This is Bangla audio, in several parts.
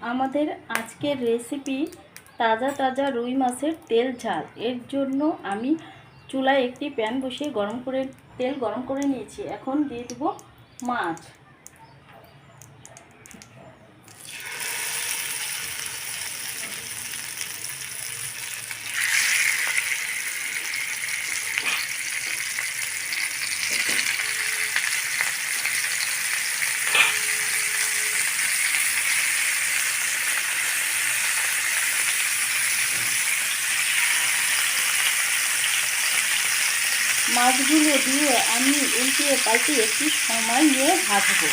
আমাদের আজকের রেসিপি তাজা তাজা রুই মাছের তেল ঝাল। এর জন্য আমি চুলায় একটি প্যান বসিয়ে গরম করে, তেল গরম করে নিয়েছি। এখন দিয়ে দেবো মাছ। মাছগুলো দিয়ে আমি উল্টিয়ে পাল্টিয়ে একটু সময় নিয়ে ভাজবো।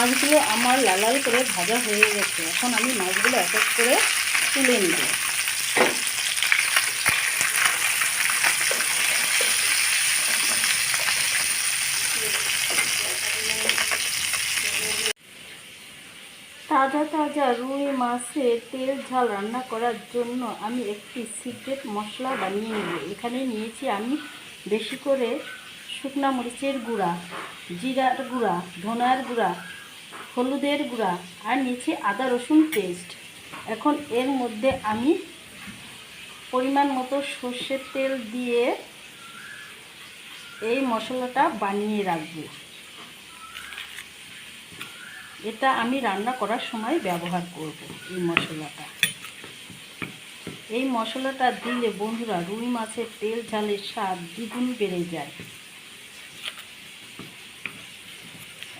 মাছগুলো আমার লাল লাল করে ভাজা হয়ে গেছে। এখন আমি মাছগুলো এক এক করে তুলে নেব। তাজা তাজা রুই মাছের তেল ঝাল রান্না করার জন্য আমি একটি সিক্রেট মশলা বানিয়ে নেব। এখানে নিয়েছি আমি বেশি করে শুকনা মরিচের গুঁড়া, জিরার গুঁড়া, ধনার গুঁড়া হলুদের গুঁড়া আর নিচে আদা রসুন পেস্ট এখন এর মধ্যে আমি পরিমাণ মতো সর্ষের তেল দিয়ে এই মশলাটা বানিয়ে রাখব। এটা আমি রান্না করার সময় ব্যবহার করব এই মশলাটা। এই মশলাটা দিলে বন্ধুরা রুই মাছের তেল ঝালের স্বাদ দ্বিগুণ বেড়ে যায়।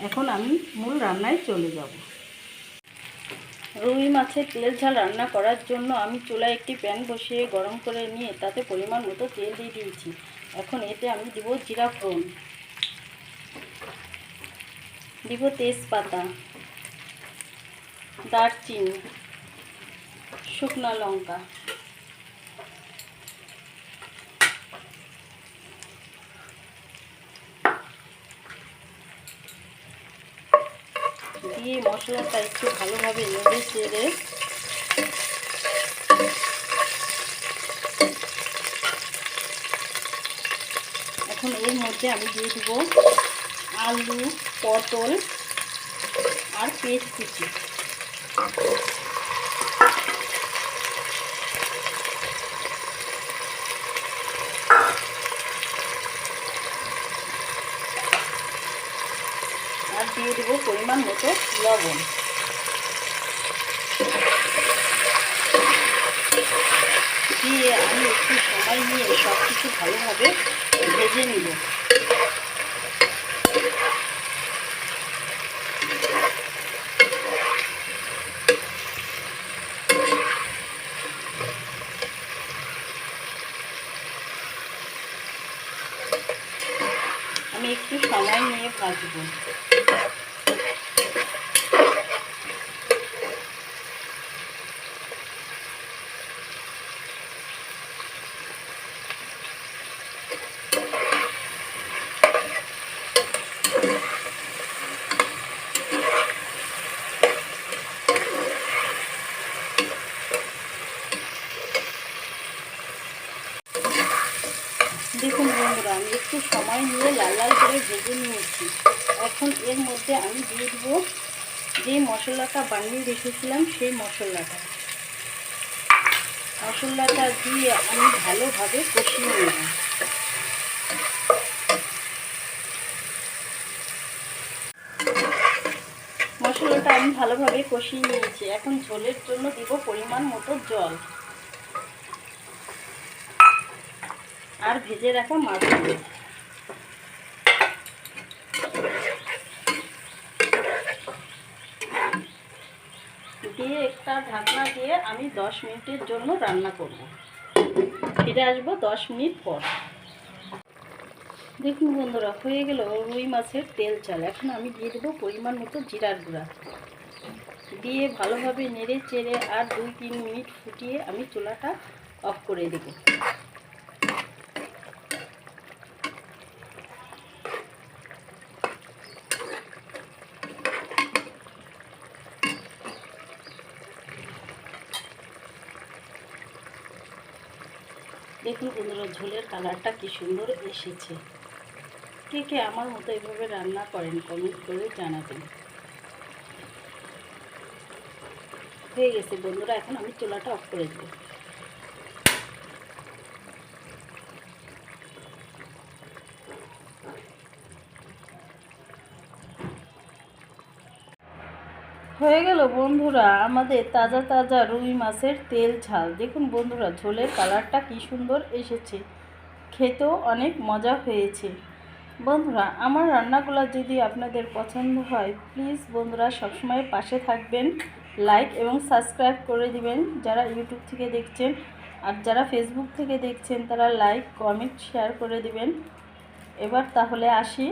এখন আমি মূল রান্নায় চলে যাব। রুই মাছের তেল ঝাল রান্না করার জন্য আমি চুলায় একটি প্যান বসিয়ে গরম করে নিয়ে তাতে পরিমাণ মতো তেল দিয়ে দিয়েছি। এখন এতে আমি দিব জিরা ফোড়ন। দিব তেজপাতা, দারচিনি, শুকনো লঙ্কা। দিয়ে মশলাটা একটু ভালোভাবে নেড়ে চেড়ে এখন এর মধ্যে আমি দিয়ে দেব আলু, পটল আর পেঁয়াজ কুচি। দিয়ে দেবো পরিমাণ মতো লবণ। দিয়ে আমি একটু সময় নিয়ে সব কিছু ভালোভাবে ভেজে নিব। আমি একটু সময় নিয়ে ভাজবো দেখুন বন্ধুরা আমি একটু সময় নিয়ে লাল লাল করে ভেজে নিয়েছি। এখন এর মধ্যে আমি দিয়ে দেবো যে মশলাটা বানিয়ে রেখেছিলাম সেই মশলাটা। মশলাটা দিয়ে আমি ভালোভাবে কষিয়ে নেব। মশলাটা আমি ভালোভাবে কষিয়ে নিয়েছি। এখন ঝোলের জন্য দিব পরিমাণ মতো জল। আর ভেজে রাখা মাছগুলো একটা ঢাকনা দিয়ে আমি দশ মিনিটের জন্য রান্না করব। ফিরে আসব দশ মিনিট পর। দেখুন বন্ধুরা, হয়ে গেল রুই মাছের তেল চাল। এখন আমি দিয়ে দেবো পরিমাণ মতো জিরার গুঁড়া। দিয়ে ভালোভাবে নেড়ে চেড়ে আর দুই তিন মিনিট ফুটিয়ে আমি চুলাটা অফ করে দেব। দেখুন বন্ধুরা, ঝোলের কালারটা কি সুন্দর এসেছে। কে কে আমার মতো এইভাবে রান্না করেন কমেন্ট করে জানাবেন। হয়ে গেছে বন্ধুরা, এখন আমি চুলাটা অফ করে দেবো। হয়ে গেল বন্ধুরা, আমাদের তাজা তাজা রুই মাছের তেল ঝাল। দেখুন বন্ধুরা, ঝোলের কালারটা কি সুন্দর এসেছে। খেতেও অনেক মজা হয়েছে। বন্ধুরা, আমার রান্নাগুলো যদি আপনাদের পছন্দ হয় প্লিজ বন্ধুরা সবসময় পাশে থাকবেন লাইক এবং সাবস্ক্রাইব করে দিবেন। যারা ইউটিউব থেকে দেখছেন আর যারা ফেসবুক থেকে দেখছেন, তারা লাইক কমেন্ট শেয়ার করে দিবেন। এবার তাহলে আসি